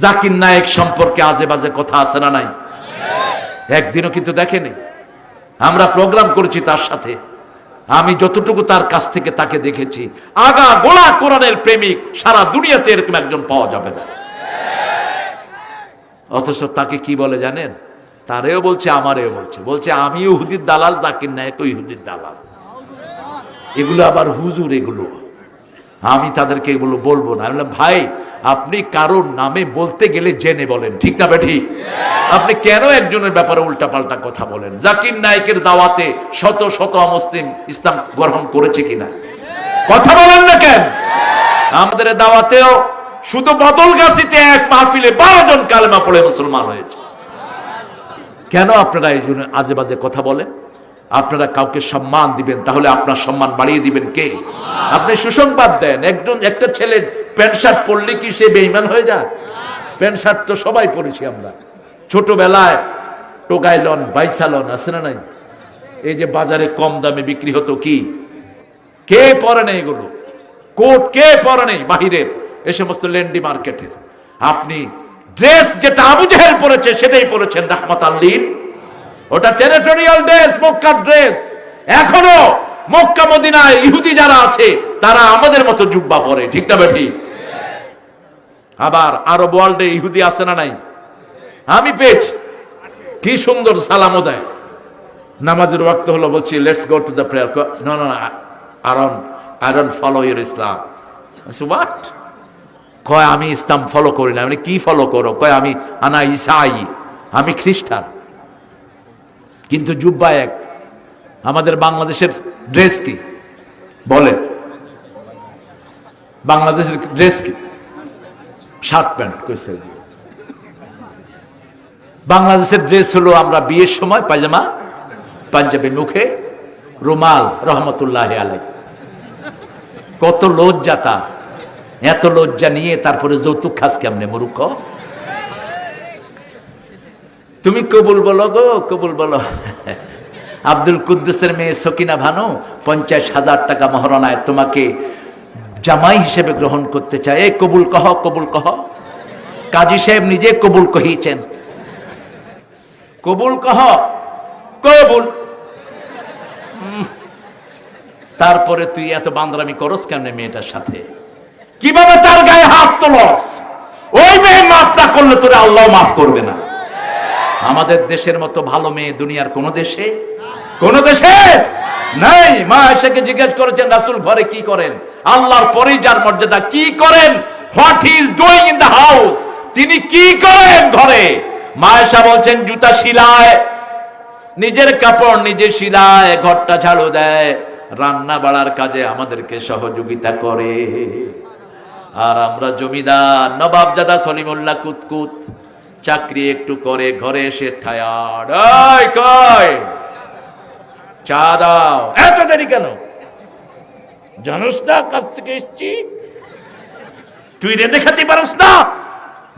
জাকির নায়েক সম্পর্কে আজে বাজে কথা আছে না নাই? একদিনও কিন্তু দেখেনি। আমরা প্রোগ্রাম করেছি তার সাথে। আমি যতটুকু তার কাছ থেকে তাকে দেখেছি। আগা গোলা কোরআনের প্রেমিক, সারা দুনিয়াতে এরকম একজন পাওয়া যাবে না। অথচ তাকে কি বলে জানেন? তারেও বলছে, আমারেও বলছে। বলছে, আমি ইহুদির দালাল, জাকির নায়ক ইহুদির দালাল। এগুলো আবার হুজুর, এগুলো। আমি তাদেরকে এগুলো বলব না। বললাম, ভাই আপনি কারোর নামে বলতে গেলে জেনে বলেন ঠিক না বেঠি আপনি কেন একজনের ব্যাপারে উল্টাপাল্টা কথা বলেন? জাকির নায়কের দাওয়াতে শত শত অমুসলিম ইসলাম গ্রহণ করেছে কিনা? কথা বলেন না কেন? আমাদের দাওয়াতেও শুধু বদল গাছিতে এক মাহফিলে বারো জন কালেমা পড়ে মুসলমান হয়েছে। কেন আপনারা এই জন্য আজে বাজে কথা বলেন? আপনারা কাউকে সম্মান দিবেন, তাহলে আপনার সম্মান বাড়িয়ে দিবেন কে? আপনি সুসংবাদ দেন, একজন, একটা ছেলে প্যান্ট শার্ট পরলে কি সে বেইমান হয়ে যায়? প্যান্ট শার্ট তো সবাই পরেছি আমরা। ছোটবেলায় টোকাইলন বাইসালন, আছে না নাই? এই যে বাজারে কম দামে বিক্রি হতো কি? কে পরে নেই এগুলো? কোট কে পরে নেই বাহিরের? এ সমস্ত লেন্ডি মার্কেটের। আপনি ড্রেস যেটা আবু জাহেল পরেছে, সেটাই পরেছেন রাহমাত আল্লিল ওটা টেরিটোরিয়াল ড্রেস মক্কার ড্রেস এখনও মক্কা, মদিনায় ইহুদি যারা আছে, তারা আমাদের মতো জুব্বা পরে, ঠিক না বেঠি? আবার আরব ওয়ার্ল্ডে ইহুদি আছে না নাই? আমি পেয়েছি। কি সুন্দর সালামও দেয়। নামাজের ওয়াক্ত হলো বলছি let's go to the prayer no no I don't follow your Islam what কয়, আমি ইসলাম ফলো করি না। মানে কি ফলো করো? কয়, আমি, আনা ইসাই, আমি খ্রিস্টান। কিন্তু জুব্বা এক। আমাদের বাংলাদেশের ড্রেস কি? বলেন। বাংলাদেশের ড্রেস কি? শার্ট প্যান্ট বাংলাদেশের ড্রেস হলো আমরা বিয়ের সময় পায়জামা, পাঞ্জাবি মুখে রুমাল, রহমতুল্লাহ আলাই কত লজ্জা তার। এত লজ্জা নিয়ে তারপরে যৌতুক খাস কেমনে, মূর্খ? তুমি কবুল বলো গো, কবুল বলো। আব্দুল কুদ্দুসের মেয়ে সকিনা ভানু পঞ্চাশ হাজার টাকা মহারণায় তোমাকে জামাই হিসেবে গ্রহণ করতে চায়। এ কবুল কহ কবুল কহ। কাজী সাহেব নিজে কবুল কহিয়েছেন। কবুল কহ, কবুল। তারপরে তুই এত বান্দরামি করস কেমনে মেয়েটার সাথে? কীভাবে তার গায়ে হাত তোলস? ওই মেয়ে মাফ না করলে তোরে আল্লাহ মাফ করবে না। আমাদের দেশের মতো ভালো মেয়ে দুনিয়ার কোন দেশে? কোন দেশে? নাই। মা এসেকে জিজ্ঞেস করেছেন, রাসুল ঘরে কি করেন? আল্লাহর পরেই যার মর্যাদা কি করেন? What is doing in the house তিনি কি করেন ঘরে? মা এসা বলছেন, জুতা শিলায় নিজের কাপড় নিজে শিলায় ঘরটা ঝাড়ু দেয়। রান্না বাড়ার কাজে আমাদেরকে সহযোগিতা করে। আর আমরা জমিদার নবাবজাদা সলিমুল্লাহ কুতকুত। চাকরি একটু করে, ঘরে এসে চা দাও। এত দেরি কেন? না কাছ থেকে এসছি। তুই রেঁধে খেতে পারস না,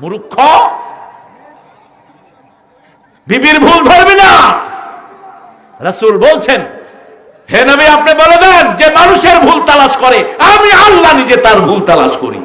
মূর্খ। বিবির ভুল ধরবি না। রাসূল বলছেন, হে নবী, আপনি বলে দেন যে মানুষের ভুল তালাশ করে, আমি আল্লাহ নিজে তার ভুল তালাশ করি।